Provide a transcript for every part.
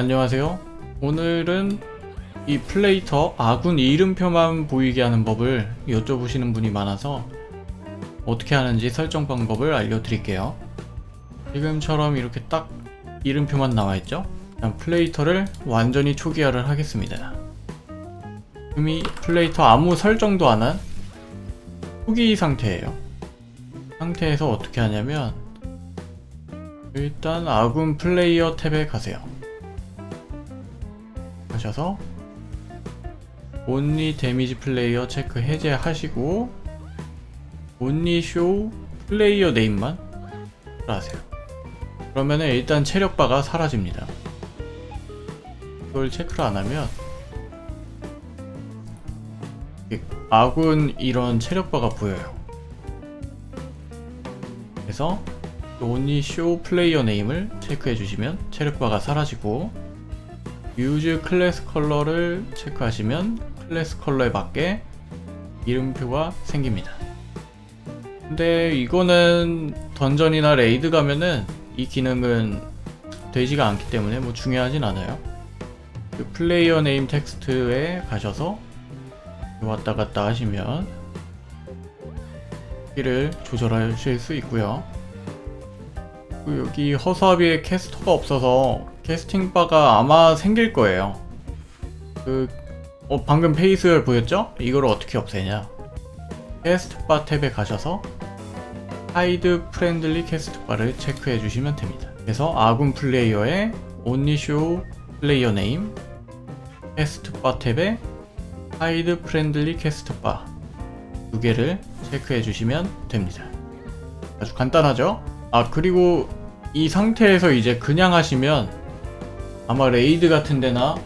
안녕하세요. 오늘은 이 플레이터 아군 이름표만 보이게 하는 법을 여쭤보시는 분이 많아서 어떻게 하는지 설정 방법을 알려드릴게요. 지금처럼 이렇게 딱 이름표만 나와 있죠? 그냥 플레이터를 완전히 초기화를 하겠습니다. 이미 플레이터 아무 설정도 안 한 초기 상태예요. 상태에서 어떻게 하냐면 일단 아군 플레이어 탭에 가세요. 하셔서 온리 데미지 플레이어 체크 해제하시고 온리 쇼 플레이어 네임만 하세요. 그러면은 일단 체력바가 사라집니다. 이걸 체크를 안 하면 이 아군 이런 체력바가 보여요. 그래서 온리 쇼 플레이어 네임을 체크해 주시면 체력바가 사라지고 유즈 클래스 컬러를 체크하시면 클래스 컬러에 맞게 이름표가 생깁니다. 근데 이거는 던전이나 레이드 가면은 이 기능은 되지가 않기 때문에 뭐 중요하진 않아요. 그 플레이어 네임 텍스트에 가셔서 왔다 갔다 하시면 길을 조절하실 수 있고요. 그리고 여기 허수아비에 캐스터가 없어서 캐스팅 바가 아마 생길 거예요. 그 어, 방금 페이스열 보였죠? 이걸 어떻게 없애냐? 캐스트 바 탭에 가셔서 하이드 프렌들리 캐스트 바를 체크해 주시면 됩니다. 그래서 아군 플레이어의 show 플레이어 네임 캐스트 바 탭에 하이드 프렌들리 캐스트 바 두 개를 체크해 주시면 됩니다. 아주 간단하죠? 아 그리고 이 상태에서 이제 그냥 하시면 아마 레이드 같은 데나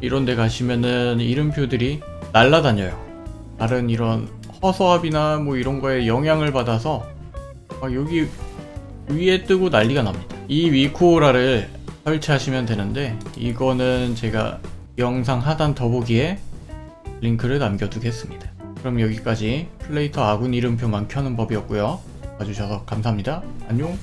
이런 데 가시면은 이름표들이 날라다녀요. 다른 이런 허수아비나 뭐 이런 거에 영향을 받아서 막 여기 위에 뜨고 난리가 납니다. 이 위코라를 설치하시면 되는데 이거는 제가 영상 하단 더보기에 링크를 남겨두겠습니다. 그럼 여기까지 플레이터 아군 이름표만 켜는 법이었고요. 봐주셔서 감사합니다. 안녕.